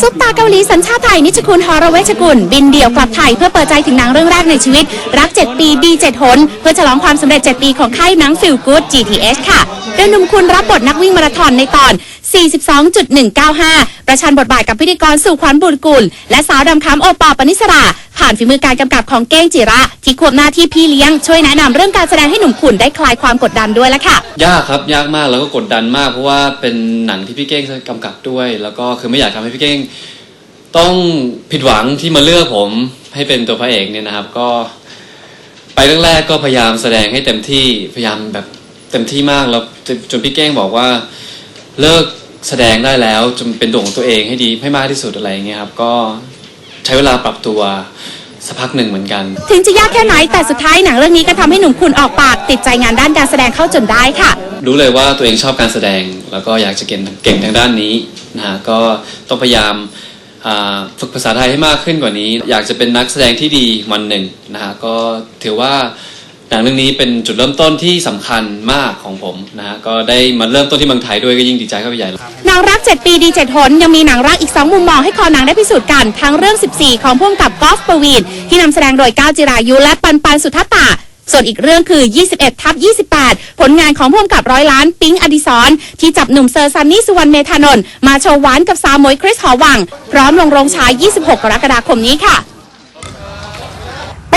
ซุปตาเกาหลีสัญชาติไทยนิชคุณฮอรเวชกุล บินเดี่ยวกลับไทยเพื่อเปิดใจถึงหนังเรื่องแรกในชีวิต รัก 7 ปีดี7หนเพื่อฉลองความสำเร็จ 7 ปีของค่ายหนังฟิลกูด GTS ค่ะโดยหนุ่มคุณรับบทนักวิ่งมาราธอนในตอน 42.195 ประชันบทบาทกับพิธีกรสู่ขวัญบุญกุล และสาวดำค้ำโอปอปนิสรา ผ่านฝีมือการกำกับของเก้งจิระ ที่ควบหน้าที่พี่เลี้ยง ช่วยแนะนำเรื่องการแสดงให้หนุ่มขุนได้คลายความกดดันด้วยละค่ะ ยากครับยากมากแล้วก็กดดันมาก เพราะว่าเป็นหนังที่พี่เก้งกำกับด้วย แล้วก็คือไม่อยากทำให้พี่เก้ง ต้องผิดหวังที่มาเลือกผมให้เป็นตัวพระเอกเนี่ยนะครับ ก็ ไปเรื่องแรกก็พยายามแสดงให้เต็มที่พยายามแบบเต็มที่มากแล้วจนพี่เก้งบอกว่า เลิกแสดงได้แล้วจนเป็นตัวของตัวเองให้ดีให้มากที่สุดอะไรอย่างเงี้ยครับก็ใช้เวลาปรับตัวสักพักหนึ่งเหมือนกัน ถึงจะยากแค่ไหนแต่สุดท้ายหนังเรื่องนี้ก็ทำให้หนุ่มคุณออกปาก ติดใจงานด้านการแสดงเข้าจนได้ค่ะ รู้เลยว่าตัวเองชอบการแสดง แล้วก็อยากจะเก่งเก่งทางด้านนี้นะฮะก็ต้องพยายามอ่าฝึกภาษาไทยให้มากขึ้นกว่านี้ อยากจะเป็นนักแสดงที่ดีวันหนึ่งนะฮะก็ถือว่า หนังเรื่องนี้เป็นจุดเริ่มต้นที่สำคัญมากของผมนะฮะก็ได้มาเริ่มต้นที่เมืองไทยด้วยก็ยิ่งดีใจเข้าไปใหญ่เลย หนังรัก 7 ปีดี7หนยังมีหนังรักอีก 2 มุมมองให้คอหนังได้พิสูจน์กัน ทั้งเรื่อง 14 ของพ่วงกับกอล์ฟปวีนที่นำแสดงโดยก้าวจิรายุและปันปันสุทัตา ส่วนอีกเรื่องคือ 21 ทับ 28 ผลงานของพ่วงกับร้อยล้านปิงอดิศรที่จับหนุ่มเซอร์ซันนี่สุวรรณเมธานนท์มาโชว์หวานกับสาวหมวยคริสหอวัง พร้อมลงโรงฉาย 26 กรกฎาคมนี้ค่ะ